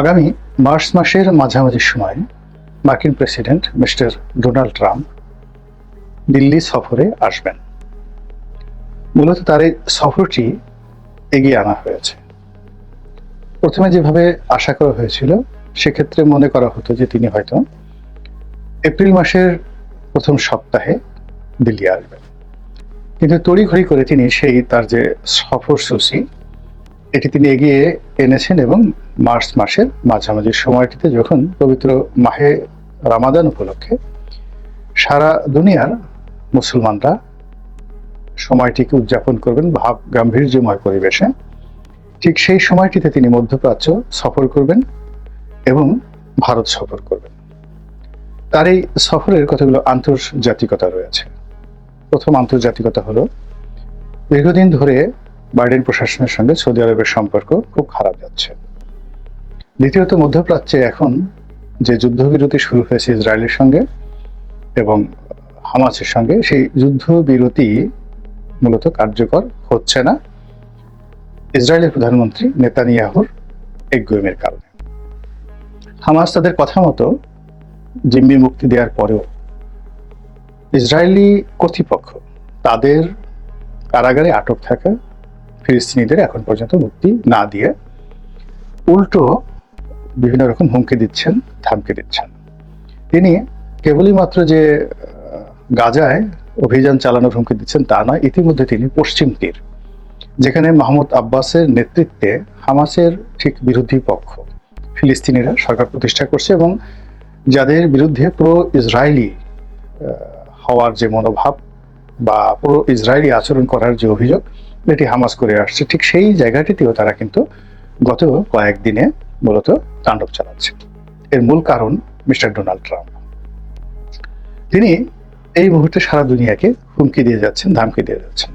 আগামী মার্চ মাসের মাঝামাঝি সময় মার্কিন president mister Donald Trump Delhi সফরে আসবেন। মূলত তার এই সফরটি এগিয়ে আনা হয়েছে। প্রথমে যেভাবে আশা করা হয়েছিল, সেক্ষেত্রে মনে করা হতো যে তিনি হয়তো এপ্রিল মাসের প্রথম সপ্তাহে দিল্লি আসবেন। কিন্তু তড়িঘড়ি করে তিনি সেই তার যে সফরসূচি এটি তিনি এগিয়ে এনেছেন এবং মার্চ মাসের মাঝামাঝি সময়টিতে যখন পবিত্র মাহে রামাদান উপলক্ষে সারা দুনিয়ার মুসলমানরা সময়টিকে উদযাপন করবেন ভাব গাম্ভীর্যময় পরিবেশে, ঠিক সেই সময়টিতে তিনি মধ্যপ্রাচ্য সফর করবেন এবং ভারত সফর করবেন। তার এই সফরের কতগুলো আন্তর্জাতিকতা রয়েছে? প্রথম আন্তর্জাতিকতা হলো দীর্ঘদিন ধরে বাইডেন প্রশাসনের সঙ্গে সৌদি আরবের সম্পর্ক খুব খারাপ যাচ্ছে। দ্বিতীয়ত, মধ্যপ্রাচ্যে এখন যে যুদ্ধবিরতি শুরু হয়েছে ইসরায়েলের সঙ্গে এবং হামাসের সঙ্গে, সেই যুদ্ধবিরতি মূলত কার্যকর হচ্ছে না। ইসরায়েলের প্রধানমন্ত্রী নেতানিয়াহুর এগুয়েমের কারণে। হামাস তাদের কথা মতো জিম্মি মুক্তি দেওয়ার পরেও ইসরায়েলি কর্তৃপক্ষ তাদের কারাগারে আটক থাকা ফিলিস্তিনিদের এখন পর্যন্ত মুক্তি না দিয়ে উল্টো বিভিন্ন রকম হুমকি দিচ্ছেন থামকে দিচ্ছেন। তিনি কেবলই মাত্র যে গাজায় অভিযান চালানোর হুমকি দিচ্ছেন তা নয়, ইতিমধ্যে তিনি পশ্চিম তীর, যেখানে মাহমুদ আব্বাসের নেতৃত্বে হামাসের ঠিক বিরোধী পক্ষ, ফিলিস্তিনিরা সরকার প্রতিষ্ঠা করছে এবং যাদের বিরুদ্ধে পুরো ইসরায়েলি হওয়ার যে মনোভাব বা পুরো ইসরায়েলি আচরণ করার যে অভিযোগ এটি হামাস করে আসছে, ঠিক সেই জায়গাটিতেও তারা কিন্তু গত কয়েকদিনে মূলত তাণ্ডব চালাচ্ছে। এর মূল কারণ মিস্টার ডোনাল্ড ট্রাম্প। তিনি এই মুহূর্তে সারা দুনিয়াকে হুমকি দিয়ে যাচ্ছেন, ধামকি দিয়ে যাচ্ছেন।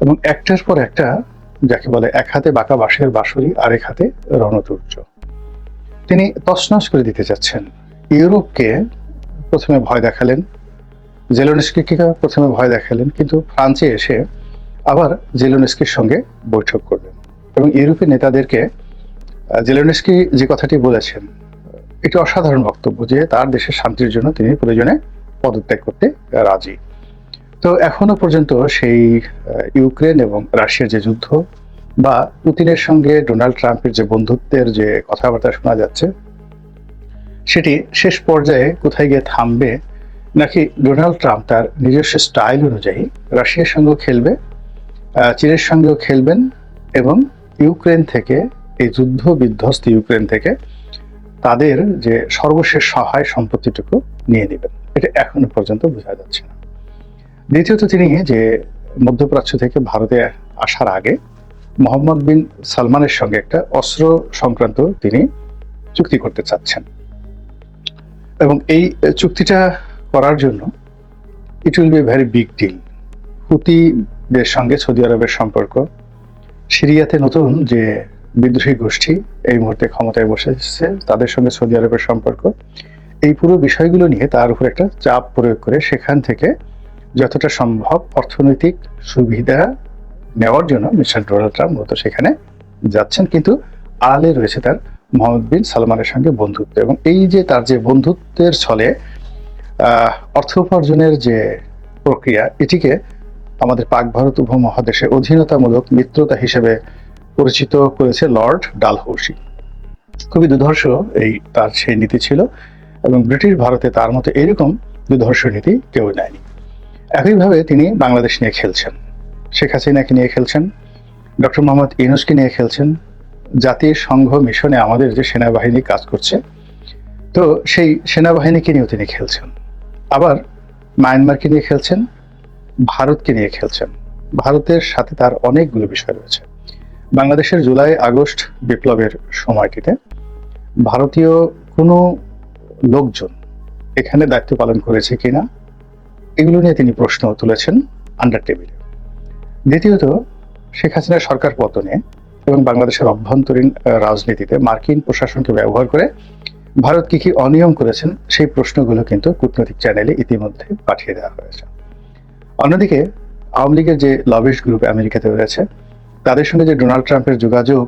এবং একটার পর একটা, যাকে বলে এক হাতে বাঁকা বাঁশের বাঁশুরি, আরেক হাতে রণতুর্য। তিনি তছনছ করে দিতে যাচ্ছেন। ইউরোপকে প্রথমে ভয় দেখালেন, জেলোনেস্কিকে প্রথমে ভয় দেখালেন, কিন্তু ফ্রান্সে এসে আবার জেলোনেস্কির সঙ্গে বৈঠক করবেন। এবং ইউরোপের নেতাদেরকে জেলোনেস্কি যে কথাটি বলেছেন এটি অসাধারণ বক্তব্য যে তার দেশের শান্তির জন্য তিনি প্রয়োজনে পদত্যাগ করতে রাজি। তো এখনও পর্যন্ত সেই ইউক্রেন এবং রাশিয়ার যে যুদ্ধ বা পুতিনের সঙ্গে ডোনাল্ড ট্রাম্পের যে বন্ধুত্বের যে কথাবার্তা শোনা যাচ্ছে, সেটি শেষ পর্যায়ে কোথায় গিয়ে থামবে, নাকি ডোনাল্ড ট্রাম্প তার নিজস্ব স্টাইল অনুযায়ী রাশিয়ার সঙ্গে খেলবে চীনের সঙ্গেও খেলবেন এবং ইউক্রেন থেকে, এই যুদ্ধ বিধ্বস্ত ইউক্রেন থেকে তাদের যে সর্বশেষ সহায় সম্পত্তিটুকু নিয়ে নেবেন। এটা এখনও পর্যন্ত বোঝা যাচ্ছে না। দ্বিতীয়ত তিনি যে মধ্যপ্রাচ্য থেকে ভারতে আসার আগে মোহাম্মদ বিন সালমানের সঙ্গে একটা অস্ত্র সংক্রান্ত তিনি চুক্তি করতে চাচ্ছেন। এবং এই চুক্তিটা করার জন্য it will be very big deal. হুতিদের সঙ্গে সৌদি আরবের সম্পর্ক। সিরিয়াতে নতুন যে বিদ্রোহী গোষ্ঠী এই মুহূর্তে ক্ষমতায় বসেছে তাদের সঙ্গে সৌদি আরবের সম্পর্ক। এই পুরো বিষয়গুলো নিয়ে তার উপর একটা চাপ প্রয়োগ করে সেখান থেকে যতটা সম্ভব অর্থনৈতিক সুবিধা নেওয়ার জন্য মিস্টার ডোনাল্ড ট্রাম্প মূলত সেখানে যাচ্ছেন। কিন্তু আড়ালে রয়েছে তার মোহাম্মদ বিন সালমানের সঙ্গে বন্ধুত্ব এবং এই যে তার যে বন্ধুত্বের ছলে অর্থ উপার্জনের যে প্রক্রিয়া, এটিকে আমাদের পাক ভারত উপমহাদেশে অধীনতামূলক মিত্রতা হিসেবে পরিচিত করেছে লর্ড ডালহৌসি। খুবই দুর্ধর্ষ এই তার সেই নীতি ছিল এবং ব্রিটিশ ভারতে তার মতো এরকম দুর্ধর্ষ নীতি কেউ নেয়নি। একইভাবে তিনি বাংলাদেশ নিয়ে খেলছেন। শেখ হাসিনাকে নিয়ে খেলছেন, ডক্টর মোহাম্মদ ইউনুসকে নিয়ে খেলছেন, জাতীয় সংঘ মিশনে আমাদের যে সেনাবাহিনী কাজ করছে, তো সেই সেনাবাহিনীকে নিয়েও তিনি খেলছেন। আবার মায়ানমারকে নিয়ে খেলছেন ভারতকে নিয়ে খেলছেন। ভারতের সাথে তার অনেকগুলো বিষয় রয়েছে। বাংলাদেশের জুলাই, আগস্ট বিপ্লবের সময়টিতে ভারতীয় কোনো লোকজন এখানে দায়িত্ব পালন করেছে কিনা, এগুলো নিয়ে তিনি প্রশ্ন তুলেছেন আন্ডার টেবিলে দ্বিতীয়ত, শেখ হাসিনার সরকার পতনে এবং বাংলাদেশের অভ্যন্তরীণ রাজনীতিতে মার্কিন প্রশাসনকে ব্যবহার করে ভারত কি কি অনিয়ম করেছেন, সেই প্রশ্নগুলো কিন্তু কূটনৈতিক চ্যানেলে ইতিমধ্যে পাঠিয়ে দেওয়া হয়েছে। অন্যদিকে, আওয়ামী লীগের যে লবিস্ট গ্রুপ আমেরিকাতে রয়েছে, তাদের সঙ্গে যে ডোনাল্ড ট্রাম্পের যোগাযোগ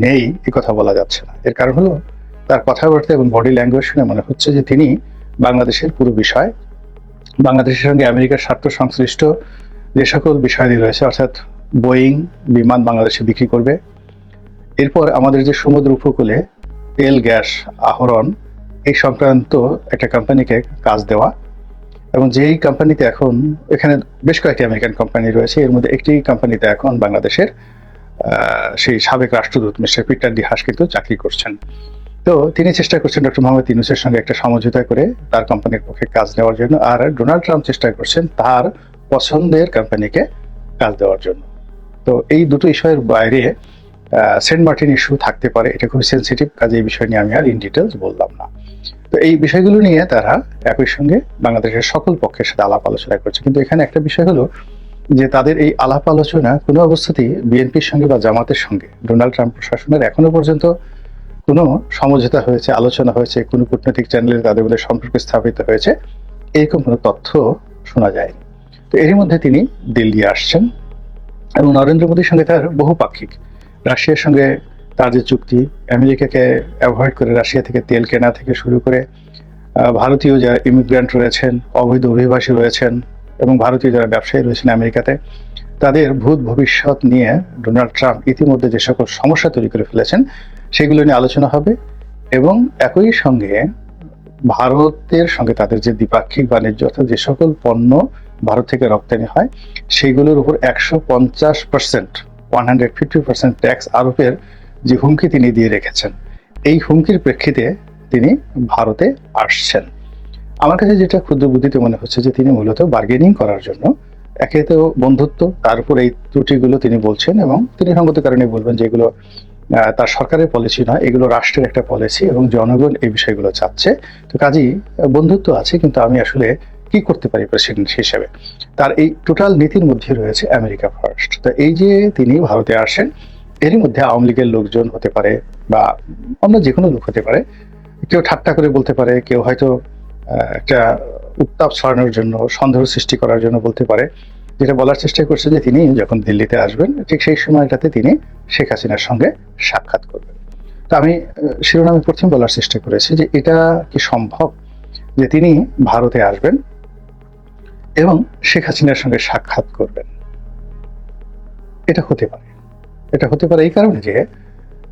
নেই, এ কথা বলা যাচ্ছে না। এর কারণ হলো, তার কথাবার্তা এবং বডি ল্যাঙ্গুয়েজ শুনে মনে হচ্ছে যে তিনি বাংলাদেশের পুরো বিষয়, বাংলাদেশের সঙ্গে আমেরিকার স্বার্থ সংশ্লিষ্ট যে সকল বিষয়াদি রয়েছে, অর্থাৎ বোয়িং, বিমান বাংলাদেশে বিক্রি করবে, এরপর আমাদের যে সমুদ্র উপকূলে তেল, গ্যাস, আহরণ, এই সংক্রান্ত একটা কোম্পানিকে কাজ দেওয়া এবং যেই কোম্পানিতে এখন এখানে বেশ কয়েকটি আমেরিকান কোম্পানি রয়েছে, এর মধ্যে একটি কোম্পানিতে এখন বাংলাদেশের সেই সাবেক রাষ্ট্রদূত মিস্টার পিটার ডি হাস কিন্তু চাকরি করছেন। তো তিনি চেষ্টা করছেন ডক্টর মোহাম্মদ ইউনুসের সঙ্গে একটা সমঝোতা করে তার কোম্পানির পক্ষে কাজ নেওয়ার জন্য আর ডোনাল্ড ট্রাম্প চেষ্টা করছেন তার পছন্দের কোম্পানিকে কাজ দেওয়ার জন্য। তো এই দুটো ইস্যুয়ের বাইরে সেন্ট মার্টিন ইস্যু থাকতে পারে, এটা খুবই সেন্সিটিভ কাজে এই বিষয় নিয়ে আমি আর ইন ডিটেলস বললাম না। তো এই বিষয়গুলো নিয়ে তারা একই সঙ্গে বাংলাদেশের সকল পক্ষের সাথে আলাপ আলোচনা করছে। কিন্তু এখানে একটা বিষয় হলো যে তাদের এই আলাপ আলোচনা কোনো অবস্থাতেই বিএনপির সঙ্গে বা জামাতের সঙ্গে, ডোনাল্ড ট্রাম্প প্রশাসনের এখনও পর্যন্ত কোনো সমঝোতা হয়েছে, আলোচনা হয়েছে, কোনো কূটনৈতিক চ্যানেলে তাদের মধ্যে সম্পর্ক স্থাপিত হয়েছে, এরকম কোনো তথ্য শোনা যায়নি। তো এরই মধ্যে তিনি দিল্লি আসছেন এবং নরেন্দ্র মোদীর সঙ্গে তার বহুপাক্ষিক, রাশিয়ার সঙ্গে যে চুক্তি আমেরিকাকে অ্যাভয়েড করে রাশিয়া থেকে তেল কেনা থেকে শুরু করে ভারতীয় যারা ইমিগ্রান্ট রয়েছেন, অবৈধ অভিবাসী রয়েছেন এবং ভারতীয় যারা ব্যবসায়ী রয়েছেন আমেরিকাতে, তাদের ভূত ভবিষ্যৎ নিয়ে ডোনাল্ড ট্রাম্প ইতিমধ্যে যে সকল সমস্যা তৈরি করে ফেলেছেন, সেগুলো নিয়ে আলোচনা হবে এবং একই সঙ্গে ভারতের সঙ্গে তাদের যে দ্বিপাক্ষিক বাণিজ্য অর্থাৎ যে সকল পণ্য ভারত থেকে রপ্তানি হয়, সেগুলোর উপর একশো পঞ্চাশ percent one hundred fifty percent tax আরোপের যে হুমকি তিনি দিয়ে রেখেছেন। এই হুমকির প্রেক্ষিতে তিনি ভারতে আসছেন। আমার কাছে যেটা ক্ষুদ্র বুদ্ধিতে মনে হচ্ছে যে তিনি মূলত বার্গেনিং করার জন্য একে তো বন্ধুত্ব তারপর এই ত্রুটিগুলো তিনি বলছেন এবং তিনি সঙ্গত কারণে বলবেন যে এগুলো তার সরকারের পলিসি নয়, এগুলো রাষ্ট্রের একটা পলিসি এবং জনগণ এই বিষয়গুলো চাচ্ছে। তো কাজেই বন্ধুত্ব আছে, কিন্তু আমি আসলে কি করতে পারি প্রেসিডেন্ট হিসেবে? তার এই টোটাল নীতির মধ্যে রয়েছে আমেরিকা ফার্স্ট তো এই যে তিনি ভারতে আসেন এরই মধ্যে আওয়ামী লীগের লোকজন হতে পারে বা অন্য যে কোনো লোক হতে পারে, কেউ ঠাট্টা করে বলতে পারে, কেউ হয়তো একটা উত্তাপ ছড়ানোর জন্য, সন্দেহ সৃষ্টি করার জন্য বলতে পারে। যেটা বলার চেষ্টা করছে যে তিনি যখন দিল্লিতে আসবেন, ঠিক সেই সময়টাতে তিনি শেখ হাসিনার সঙ্গে সাক্ষাৎ করবেন। তো আমি শিরোনামে প্রথম বলার চেষ্টা করেছি যে এটা কি সম্ভব যে তিনি ভারতে আসবেন এবং শেখ হাসিনার সঙ্গে সাক্ষাৎ করবেন? এটা হতে পারে। এটা হতে পারে এই কারণে যে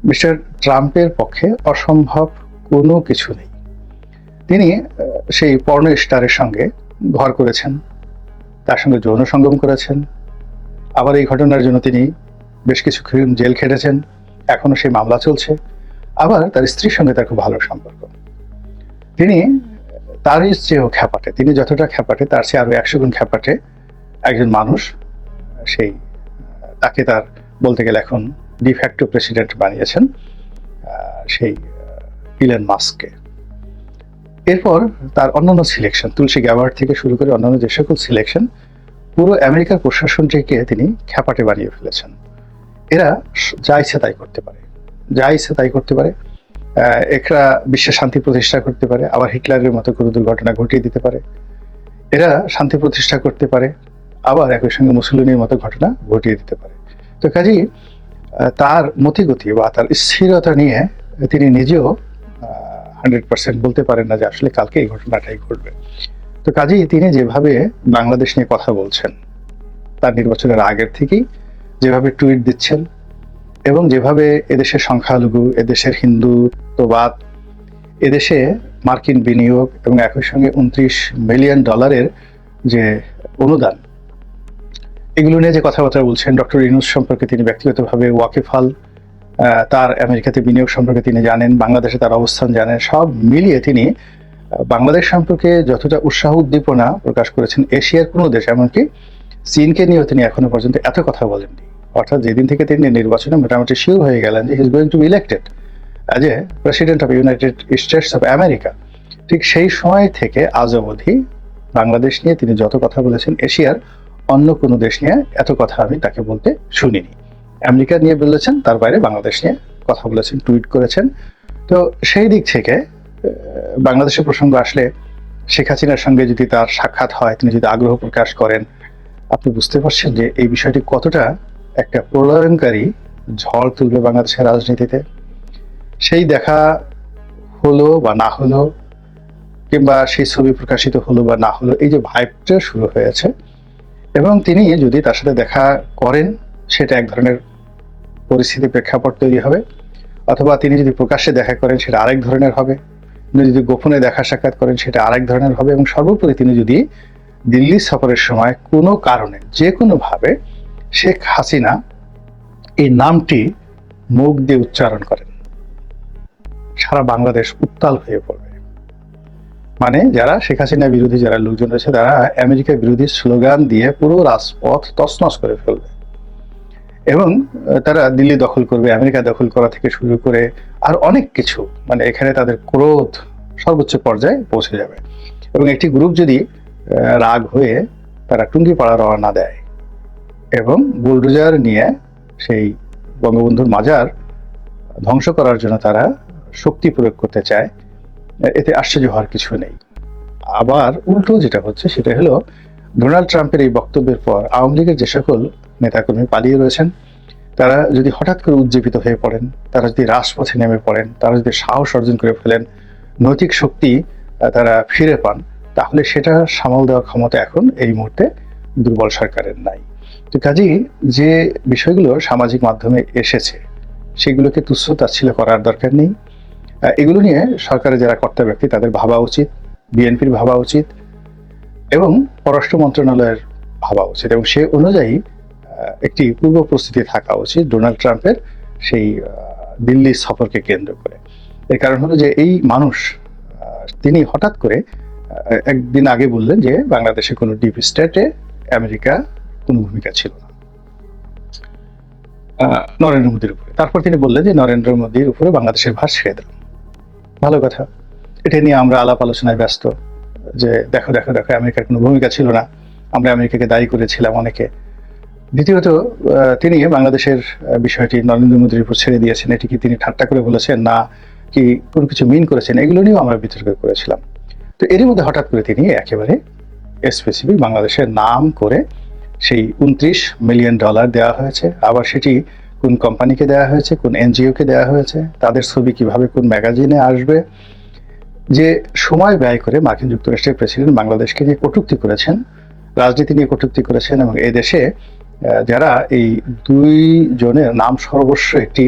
মিস্টার ট্রাম্পের পক্ষে অসম্ভব কোনো কিছু নেই। তিনি সেই পর্ণ স্টারের সঙ্গে ঘর করেছেন, তার সঙ্গে যৌন সঙ্গম করেছেন। আবার এই ঘটনার জন্য তিনি বেশ কিছু জেল খেটেছেন। এখনও সেই মামলা চলছে। আবার তার স্ত্রীর সঙ্গে তার খুব ভালো সম্পর্ক। তিনি, তার চেয়েও খ্যাপাটে, তিনি যতটা খ্যাপাটে, তার চেয়ে আরও একশো গুণ খ্যাপাটে একজন মানুষ, সেই, তাকে তার বলতে গেলে এখন ডিফ্যাক্টো প্রেসিডেন্ট বানিয়েছেন সেই ইলেন মাস্ককে এরপর তার অন্যান্য সিলেকশন তুলসী গ্যাবার্ড থেকে শুরু করে অন্যান্য যে সকল সিলেকশন পুরো আমেরিকার প্রশাসনটিকে তিনি খ্যাপাটে বানিয়ে ফেলেছেন। এরা যা ইচ্ছে তাই করতে পারে। যা ইচ্ছে তাই করতে পারে। এরা বিশ্বে শান্তি প্রতিষ্ঠা করতে পারে, আবার হিটলারের মতো কোনো দুর্ঘটনা ঘটিয়ে দিতে পারে। এরা শান্তি প্রতিষ্ঠা করতে পারে, আবার একই সঙ্গে মুসলিনের মতো ঘটনা ঘটিয়ে দিতে পারে। তো আহ, তার মতিগতি বা তার স্থিরতা নিয়ে তিনি নিজেও হান্ড্রেড পার্সেন্ট বলতে পারেন না যে আসলে কালকে এই ঘটনাটাই ঘটবে। তো কাজেই তিনি যেভাবে বাংলাদেশ নিয়ে কথা বলছেন তার নির্বাচনের আগের থেকেই যেভাবে টুইট দিচ্ছেন এবং যেভাবে এদেশের সংখ্যালঘু এদেশের হিন্দুত্ববাদ এদেশে মার্কিন বিনিয়োগ এবং একই সঙ্গে উনত্রিশ মিলিয়ন ডলারের যে অনুদান এগুলো নিয়ে যে কথাবার্তা বলছেন ডক্টর ইনুস সম্পর্কে তিনি ব্যক্তিগতভাবে ওয়াকিফাল তার আমেরিকাতে বিনিয়োগ সম্পর্কে তিনি জানেন, বাংলাদেশে তার অবস্থান জানেন, সব মিলিয়ে তিনি বাংলাদেশ সম্পর্কে যতটা উৎসাহ উদ্দীপনা প্রকাশ করেছেন, এশিয়ার কোনো দেশ, এমনকি চীনকে নিয়েও তিনি এখনও পর্যন্ত এত কথা বলেননি। অর্থাৎ যেদিন থেকে তিনি নির্বাচনে মোটামুটি শিওর হয়ে গেলেন যে he is going to elected as a president of United States of America ঠিক সেই সময় থেকে আজ অবধি বাংলাদেশ নিয়ে তিনি যত কথা বলেছেন, এশিয়ার অন্য কোনো দেশ নিয়ে এত কথা আমি তাকে বলতে শুনিনি। আমেরিকা নিয়ে বলেছেন, তার বাইরে বাংলাদেশ নিয়ে কথা বলেছেন, টুইট করেছেন। তো সেই দিক থেকে বাংলাদেশের প্রসঙ্গ আসলে শেখ হাসিনার সঙ্গে যদি তার সাক্ষাৎ হয়, তিনি যদি আগ্রহ প্রকাশ করেন, আপনি বুঝতে পারছেন যে এই বিষয়টি কতটা একটা প্রলয়নকারী ঝড় তুলবে বাংলাদেশের রাজনীতিতে। সেই দেখা হলো বা না হলো, কিংবা সেই ছবি প্রকাশিত হলো বা না হলো, এই যে ভাইবটা শুরু হয়েছে এবং তিনি যদি তার সাথে দেখা করেন, সেটা এক ধরনের পরিস্থিতি প্রেক্ষাপট তৈরি হবে। অথবা তিনি যদি প্রকাশ্যে দেখা করেন, সেটা আরেক ধরনের হবে। তিনি যদি গোপনে দেখা সাক্ষাৎ করেন, সেটা আরেক ধরনের হবে। এবং সর্বোপরি তিনি যদি দিল্লি সফরের সময় কোনো কারণে, যে কোনোভাবে শেখ হাসিনা এই নামটি মুখ দিয়ে উচ্চারণ করেন, সারা বাংলাদেশ উত্তাল হয়ে পড়বে। মানে যারা শেখ হাসিনা বিরোধী, যারা লোকজন রয়েছে, তারা আমেরিকা বিরোধী স্লোগান দিয়ে পুরো রাজপথ তছনছ করে ফেলবে। এবং তারা দিল্লি দখল করবে, আমেরিকা দখল করা থেকে শুরু করে আর অনেক কিছু মানে এখানে তাদের ক্রোধ সর্বোচ্চ পর্যায়ে পৌঁছে যাবে। এবং একটি গ্রুপ যদি রাগ হয়ে তারা টুঙ্গি পাড়া রওনা দেয় এবং বুলডোজার নিয়ে সেই বঙ্গবন্ধুর মাজার ধ্বংস করার জন্য তারা শক্তি প্রয়োগ করতে চায় এতে আশ্চর্য হওয়ার কিছু নেই। আবার উল্টো যেটা হচ্ছে, সেটা হলো, ডোনাল্ড ট্রাম্পের এই বক্তব্যের পর আওয়ামী লীগের যে সকল নেতাকর্মী পালিয়ে রয়েছেন, তারা যদি হঠাৎ করে উজ্জীবিত হয়ে পড়েন, তারা যদি রাজপথে নেমে পড়েন, তারা যদি সাহস অর্জন করে ফেলেন, নৈতিক শক্তি তারা ফিরে পান, তাহলে সেটা সামাল দেওয়ার ক্ষমতা এখন এই মুহূর্তে দুর্বল সরকারের নাই। তো কাজেই যে বিষয়গুলো সামাজিক মাধ্যমে এসেছে, সেগুলোকে তুচ্ছ তাচ্ছিল করার দরকার নেই। এগুলো নিয়ে সরকারের যারা কর্তা ব্যক্তি, তাদের ভাবা উচিত, বিএনপির ভাবা উচিত এবং পররাষ্ট্র মন্ত্রণালয়ের ভাবা উচিত। এবং সে অনুযায়ী একটি পূর্ব প্রস্তুতি থাকা উচিত ডোনাল্ড ট্রাম্পের সেই দিল্লি সফরকে কেন্দ্র করে। এর কারণ হলো যে এই মানুষ তিনি হঠাৎ করে একদিন আগে বললেন যে বাংলাদেশে কোনো ডিপ স্টেটে আমেরিকা কোনো ভূমিকা ছিল না। নরেন্দ্র মোদীর উপরে। তারপর তিনি বললেন যে নরেন্দ্র মোদীর উপরে বাংলাদেশের ভার ছেড়ে দিলাম। ভালো কথা। এটা নিয়ে আমরা আলাপ আলোচনায় ব্যস্ত যে দেখো দেখো দেখো, আমেরিকার কোনো ভূমিকা ছিল না। আমরা আমেরিকাকে দায়ী করেছিলাম অনেকে। দ্বিতীয়ত তিনি বাংলাদেশের বিষয়টি নরেন্দ্র মোদীর উপর ছেড়ে দিয়েছেন। এটি কি তিনি ঠাট্টা করে বলেছেন? না, কি কোনো কিছু মিন করেছেন? এগুলো নিয়েও আমরা বিতর্ক করেছিলাম। তো এরই মধ্যে হঠাৎ করে তিনি একেবারে স্পেসিফিক বাংলাদেশের নাম করে সেই উনত্রিশ মিলিয়ন ডলার দেওয়া হয়েছে। আবার সেটি কোন কোম্পানিকে দেওয়া হয়েছে, কোন এনজিওকে দেওয়া হয়েছে, তাদের ছবি কীভাবে কোন ম্যাগাজিনে আসবে, যে সময় ব্যয় করে মার্কিন যুক্তরাষ্ট্রের প্রেসিডেন্ট বাংলাদেশকে নিয়ে কটূক্তি করেছেন, রাজনীতি নিয়ে কটূক্তি করেছেন এবং দেশে যারা এই দুই জনের নাম সর্বস্ব একটি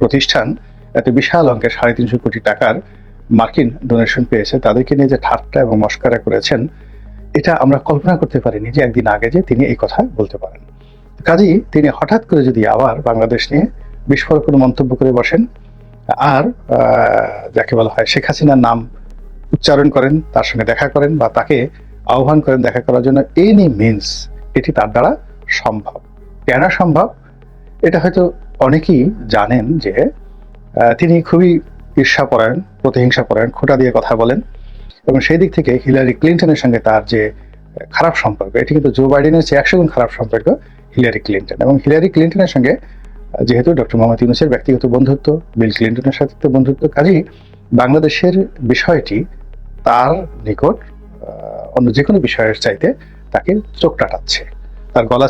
প্রতিষ্ঠান, এত বিশাল অঙ্কের সাড়ে তিনশো কোটি টাকার মার্কিন ডোনেশন পেয়েছে, তাদেরকে নিয়ে যে ঠাট্টা এবং মস্কারা করেছেন, এটা আমরা কল্পনা করতে পারিনি যে একদিন আগে যে তিনি এই কথা বলতে পারেন। কাজেই তিনি হঠাৎ করে যদি আবার বাংলাদেশ নিয়ে বিস্ফোরক মন্তব্য করে বসেন, আর যাকে বলা হয় শেখ হাসিনার নাম উচ্চারণ করেন, তার সঙ্গে দেখা করেন বা তাকে আহ্বান করেন দেখা করার জন্য এনি মিনস এটি তার দ্বারা সম্ভব। কেন সম্ভব? এটা হয়তো অনেকেই জানেন যে তিনি খুবই ঈর্ষাপরায়ণ, প্রতিহিংসাপরায়ণ, খোটা দিয়ে কথা বলেন এবং সেই দিক থেকে হিলারি ক্লিন্টনের সঙ্গে তার যে খারাপ সম্পর্ক, এটি কিন্তু জো বাইডেনের চেয়ে একশো গুণ খারাপ সম্পর্ক হিলারি ক্লিন্টন। এবং হিলারি ক্লিন্টনের সঙ্গে, যেহেতু ডক্টর মোহাম্মদ ইউনুসের ব্যক্তিগত বন্ধুত্ব, বিল ক্লিন্টনের সাথে তো বন্ধুত্ব, কাজেই বাংলাদেশের বিষয়টি তার নিকট অন্য যে কোনো বিষয়ের চাইতে তাকে চোখ টাটাচ্ছে তার গলা